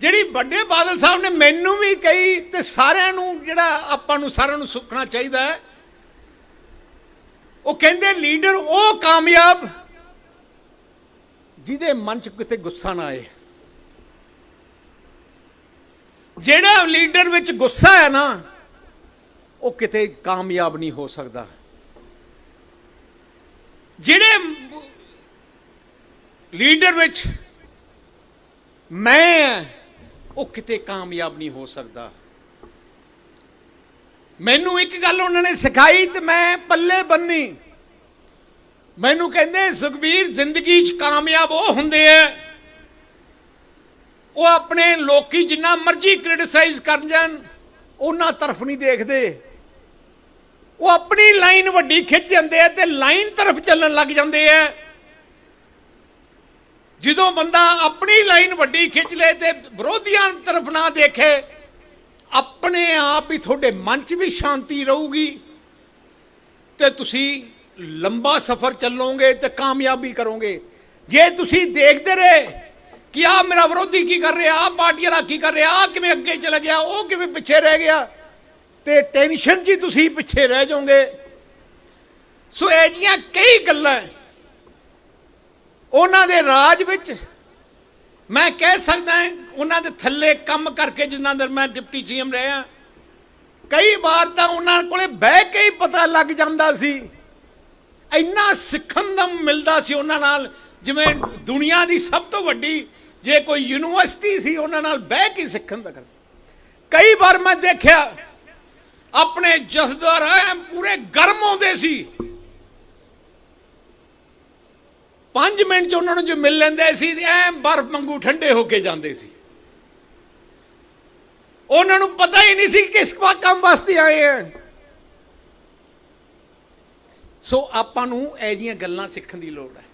ਜਿਹੜੀ ਵੱਡੇ ਬਾਦਲ ਸਾਹਿਬ ਨੇ ਮੈਨੂੰ ਵੀ ਕਹੀ ਤੇ ਸਾਰਿਆਂ ਨੂੰ ਜਿਹੜਾ ਆਪਾਂ ਨੂੰ ਸਾਰਿਆਂ ਨੂੰ ਸੁੱਖਣਾ ਚਾਹੀਦਾ ਹੈ ਉਹ ਕਹਿੰਦੇ ਲੀਡਰ ਉਹ ਕਾਮਯਾਬ ਜਿਹਦੇ ਮਨ 'ਚ ਕਿਤੇ ਗੁੱਸਾ ਨਾ ਆਏ। ਜਿਹੜਾ ਲੀਡਰ ਵਿੱਚ ਗੁੱਸਾ ਹੈ ਨਾ ਉਹ ਕਿਤੇ ਕਾਮਯਾਬ ਨਹੀਂ ਹੋ ਸਕਦਾ। ਜਿਹੜੇ ਲੀਡਰ ਵਿੱਚ ਮੈਂ ਹਾਂ, ਉਹ ਕਿਤੇ ਕਾਮਯਾਬ ਨਹੀਂ ਹੋ ਸਕਦਾ। ਮੈਨੂੰ ਇੱਕ ਗੱਲ ਉਹਨਾਂ ਨੇ ਸਿਖਾਈ ਤੇ ਮੈਂ ਪੱਲੇ ਬੰਨੀ। ਮੈਨੂੰ ਕਹਿੰਦੇ, ਸੁਖਬੀਰ, ਜ਼ਿੰਦਗੀ 'ਚ ਕਾਮਯਾਬ ਉਹ ਹੁੰਦੇ ਆ ਉਹ ਆਪਣੇ ਲੋਕੀ ਜਿੰਨਾ ਮਰਜ਼ੀ ਕ੍ਰਿਟਿਸਾਈਜ਼ ਕਰਨ ਜਾਣ, ਉਹਨਾਂ ਤਰਫ ਨਹੀਂ ਦੇਖਦੇ। ਉਹ ਆਪਣੀ ਲਾਈਨ ਵੱਡੀ ਖਿੱਚ ਜਾਂਦੇ ਆ ਤੇ ਲਾਈਨ ਤਰਫ ਚੱਲਣ ਲੱਗ ਜਾਂਦੇ ਆ ਜਦੋਂ ਬੰਦਾ ਆਪਣੀ ਲਾਈਨ ਵੱਡੀ ਖਿੱਚ ਲੇ ਤੇ ਵਿਰੋਧੀਆਂ ਤਰਫ ਨਾ ਦੇਖੇ, ਆਪਣੇ ਆਪ ਹੀ ਤੁਹਾਡੇ ਮਨ 'ਚ ਵੀ ਸ਼ਾਂਤੀ ਰਹੂਗੀ ਤੇ ਤੁਸੀਂ ਲੰਬਾ ਸਫ਼ਰ ਚੱਲੋਗੇ ਤੇ ਕਾਮਯਾਬੀ ਕਰੋਗੇ। ਜੇ ਤੁਸੀਂ ਦੇਖਦੇ ਰਹੇ ਕਿ ਆ ਮੇਰਾ ਵਿਰੋਧੀ ਕੀ ਕਰ ਰਿਹਾ ਆ ਪਾਰਟੀ ਵਾਲਾ ਕੀ ਕਰ ਰਿਹਾ ਆ ਕਿਵੇਂ ਅੱਗੇ ਚਲਾ ਗਿਆ, ਉਹ ਕਿਵੇਂ ਪਿੱਛੇ ਰਹਿ ਗਿਆ, ਤੇ ਟੈਨਸ਼ਨ 'ਚ ਹੀ ਤੁਸੀਂ ਪਿੱਛੇ ਰਹਿ ਜਾਓਗੇ। ਸੋ ਇਹ ਜੀਆਂ ਕਈ ਗੱਲਾਂ ਉਹਨਾਂ ਦੇ ਰਾਜ ਵਿੱਚ ਮੈਂ ਕਹਿ ਸਕਦਾ ਉਹਨਾਂ ਦੇ ਥੱਲੇ ਕੰਮ ਕਰਕੇ ਜਿੰਨਾ ਦਰ ਮੈਂ ਡਿਪਟੀ ਸੀਐਮ ਰਿਹਾ ਕਈ ਵਾਰ ਤਾਂ ਉਹਨਾਂ ਕੋਲੇ ਬਹਿ ਕੇ ਹੀ ਪਤਾ ਲੱਗ ਜਾਂਦਾ ਸੀ। ਇੰਨਾ ਸਿੱਖਣ ਦਾ ਮਿਲਦਾ ਸੀ ਉਹਨਾਂ ਨਾਲ, ਜਿਵੇਂ ਦੁਨੀਆ ਦੀ ਸਭ ਤੋਂ ਵੱਡੀ ਜੇ ਕੋਈ ਯੂਨੀਵਰਸਿਟੀ ਸੀ, ਉਹਨਾਂ ਨਾਲ ਬਹਿ ਕੇ ਸਿੱਖਣ ਦਾ ਕਰ ਕਈ ਵਾਰ ਮੈਂ ਦੇਖਿਆ, ਆਪਣੇ ਜਥੇਦਾਰ ਐ ਪੂਰੇ ਗਰਮ ਆਉਂਦੇ ਸੀ 5 ਮਿੰਟ ਚ ਉਹਨਾਂ ਨੂੰ ਜੋ ਮਿਲ ਲੈਂਦਾ ਸੀ ਐ ਬਰਫ਼ ਵਾਂਗੂ ਠੰਡੇ ਹੋ ਕੇ ਜਾਂਦੇ ਸੀ। ਉਹਨਾਂ ਨੂੰ ਪਤਾ ਹੀ ਨਹੀਂ ਸੀ ਕਿਸ ਕੰਮ ਵਾਸਤੇ ਆਏ ਆ। ਸੋ ਆਪਾਂ ਨੂੰ ਇਹ ਜੀਆਂ ਗੱਲਾਂ ਸਿੱਖਣ ਦੀ ਲੋੜ ਹੈ।